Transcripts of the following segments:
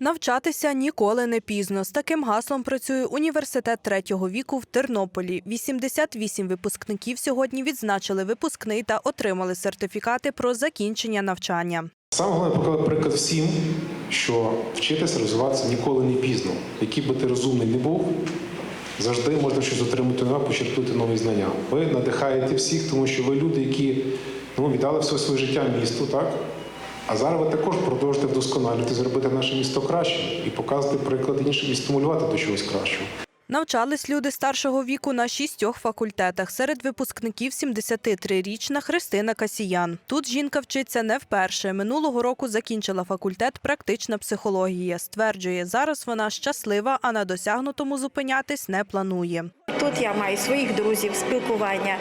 Навчатися ніколи не пізно. З таким гаслом працює університет третього віку в Тернополі. 88 випускників сьогодні відзначили випускний та отримали сертифікати про закінчення навчання. Саме головне приклад всім, що вчитися розвиватися ніколи не пізно. Який би ти розумний не був, завжди можна щось отримати нове, почерпнути нові знання. Ви надихаєте всіх, тому що ви люди, які ну, віддали все своє життя місту, так? А зараз ви також продовжуєте вдосконалювати, зробити наше місто кращим і показувати приклад іншим і стимулювати до чогось кращого. Навчались люди старшого віку на шістьох факультетах. Серед випускників 73-річна Христина Касіян. Тут жінка вчиться не вперше. Минулого року закінчила факультет практична психологія. Стверджує, зараз вона щаслива, а на досягнутому зупинятись не планує. Тут я маю своїх друзів, спілкування.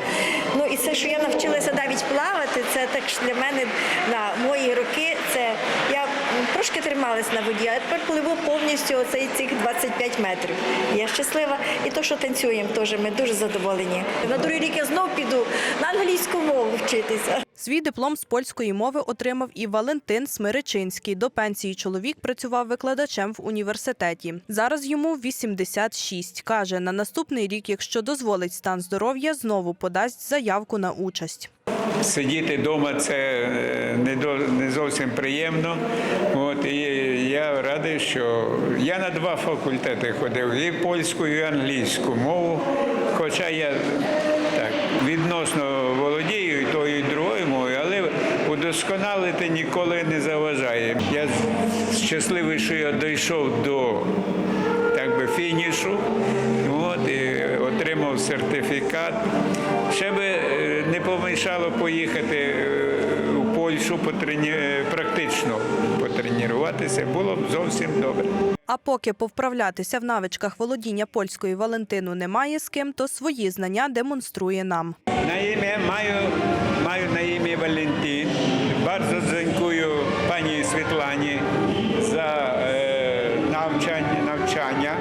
Ну і це, що я навчилася навіть плавати, це так для мене на мої роки. Це я трошки трималась на воді, а тепер пливу повністю оцей цих 25 метрів. Я щаслива. І то, що танцюємо, теж ми дуже задоволені. На другий рік я знов піду на англійську мову вчитися. Свій диплом з польської мови отримав і Валентин Смиричинський. До пенсії чоловік працював викладачем в університеті. Зараз йому 86. Каже, на наступний рік, якщо дозволить стан здоров'я, знову подасть заявку на участь. Сидіти вдома це е, не, зовсім приємно. От, і я радий, що я на два факультети ходив, і польську, і англійську мову. Хоча я так відносно володію і тою, і другою мовою, але удосконалити ніколи не заважає. Я щасливий, що я дійшов до так би, фінішу. От, і отримав сертифікат. Ще би не помішало поїхати е, у Польщу потрені... е, практично потренуватися, було б зовсім добре. А поки повправлятися в навичках володіння польською Валентину немає з ким, то свої знання демонструє нам. На ім'я маю, маю на ім'я Валентин. Bardzo dziękuję пані Світлані за е, навчання. навчання.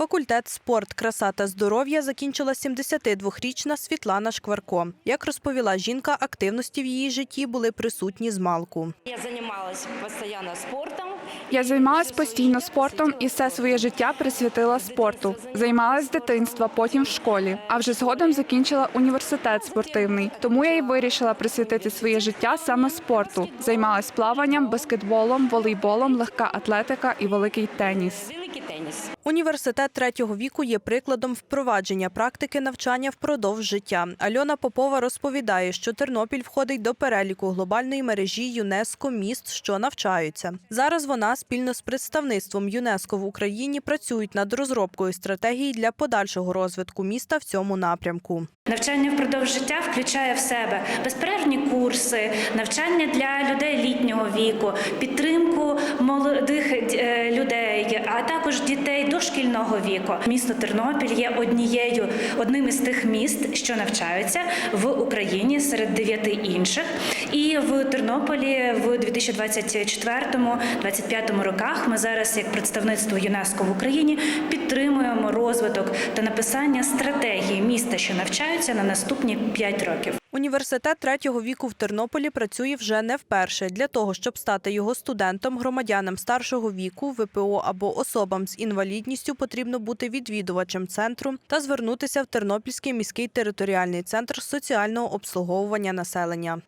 Факультет спорт, краса та здоров'я закінчила 72-річна Світлана Шкварко. Як розповіла жінка, активності в її житті були присутні з малку. Я занималась постоянно спортом. Я займалась постійно спортом і все своє життя присвятила спорту. Займалась з дитинства, потім в школі. А вже згодом закінчила університет спортивний. Тому я й вирішила присвятити своє життя саме спорту. Займалась плаванням, баскетболом, волейболом, легка атлетика і великий теніс. Університет третього віку є прикладом впровадження практики навчання впродовж життя. Альона Попова розповідає, що Тернопіль входить до переліку глобальної мережі ЮНЕСКО міст, що навчаються. Зараз вона спільно з представництвом ЮНЕСКО в Україні працюють над розробкою стратегії для подальшого розвитку міста в цьому напрямку. Навчання впродовж життя включає в себе безперервні курси, навчання для людей літнього віку, підтримку молодих е, людей, а також дітей дошкільного віку. Місто Тернопіль є однією одним із тих міст, що навчаються в Україні серед дев'яти інших. І в Тернополі в 2024-2025 роках ми зараз, як представництво ЮНЕСКО в Україні, підтримуємо розвиток та написання стратегії міста, що навчаються на наступні 5 років. Університет третього віку в Тернополі працює вже не вперше. Для того, щоб стати його студентом, громадянам старшого віку, ВПО або особам з інвалідністю потрібно бути відвідувачем центру та звернутися в Тернопільський міський територіальний центр соціального обслуговування населення.